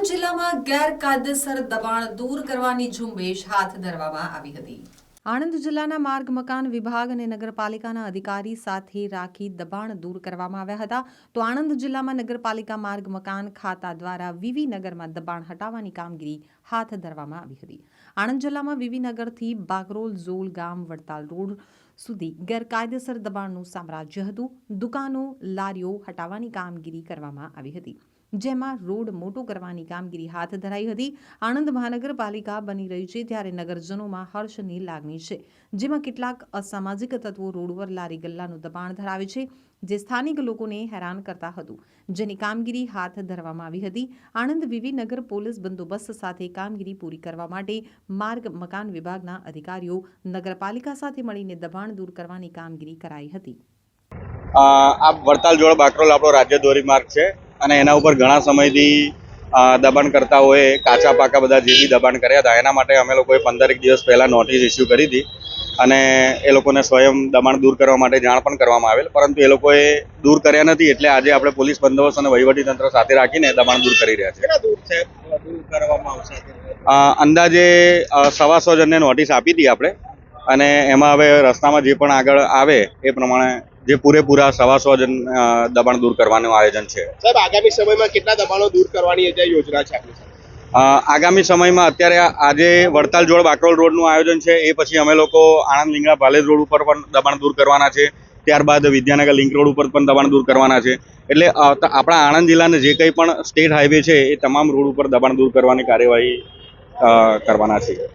ગેરકાયદેસર દબાણ દૂર કરવાની ઝુંબેશ હાથ ધરવામાં આવી હતી. આણંદ જિલ્લાના માર્ગ, મકાન વિભાગ અને નગરપાલિકાના અધિકારી સાથે રાખી દબાણ દૂર કરવામાં આવ્યા હતા. તો આણંદ જિલ્લામાં નગરપાલિકા માર્ગ, મકાન ખાતા દ્વારા વીવી નગરમાં દબાણ હટાવવાની કામગીરી હાથ ધરવામાં આવી હતી. આણંદ જિલ્લામાં વીવી નગરથી બાગરોલ, ઝોલ ગામ, વડતાલ રોડ સુધી ગેરકાયદેસર દબાણનું સામ્રાજ્ય હતું. દુકાનો, લારીઓ હટાવવાની કામગીરી કરવામાં આવી હતી. જેમાં રોડ મોટો કરવાની કામગીરી હાથ ધરાઈ હતી. આણંદ મહાનગરપાલિકા બની રહી છે ત્યારે નગરજનોમાં હર્ષની લાગણી છે, જેમાં કેટલાક અસામાજિક તત્વો રોડ પર લારી ગલ્લાનું દબાણ ધરાવે છે, જે સ્થાનિક લોકોને હેરાન કરતા હતું. જેની કામગીરી હાથ ધરવામાં આવી હતી. આણંદ વિવી નગર પોલીસ બંદોબસ્ત સાથે કામગીરી પૂરી કરવા માટે માર્ગ મકાન વિભાગના અધિકારીઓ નગરપાલિકા સાથે મળીને દબાણ દૂર કરવાની કામગીરી કરાઈ હતી. આ વડતાલ જોડ બાકરોલ આપણો રાજ્ય ધોરીમાર્ગ છે. અને એના ઉપર ઘણા સમયથી અ, દબાણકર્તાઓએ કાચા પાકા બધા જે બી દબાણ કર્યા હતા એના માટે અમે લોકોએ પંદરેક દિવસ પહેલાં નોટિસ ઇસ્યુ કરી હતી. અને એ લોકોને સ્વયં દબાણ દૂર કરવા માટે જાણ પણ કરવામાં આવેલ પરંતુ એ લોકોએ દૂર કર્યા નથી એટલે આજે આપણે પોલીસ બંદોબસ્ત અને વહીવટીતંત્ર સાથે રાખીને દબાણ દૂર કરી રહ્યા છે. અંદાજે સવા સવાસો જણને નોટિસ આપી હતી આપણે. અને એમાં હવે રસ્તામાં જે પણ આગળ આવે એ પ્રમાણે જે પૂરેપૂરા સવાસો જન અ, દબાણ દૂર કરવાનું આયોજન છે. સાહેબ આગામી સમયમાં કેટલા દબાણો દૂર કરવાની યોજના છે આગામી સમયમાં અત્યારે આજે વડતાલ જોડ બાકરોલ રોડનું આયોજન છે. એ પછી અમે લોકો આણંદ લીંગડા ભાલેજ રોડ ઉપર પણ દબાણ દૂર કરવાના છે. ત્યારબાદ વિદ્યાનગર લિંક રોડ ઉપર પણ દબાણ દૂર કરવાના છે. એટલે આપણા આણંદ જિલ્લાને જે કંઈ પણ સ્ટેટ હાઈવે છે એ તમામ રોડ ઉપર દબાણ દૂર કરવાની કાર્યવાહી કરવાના છે.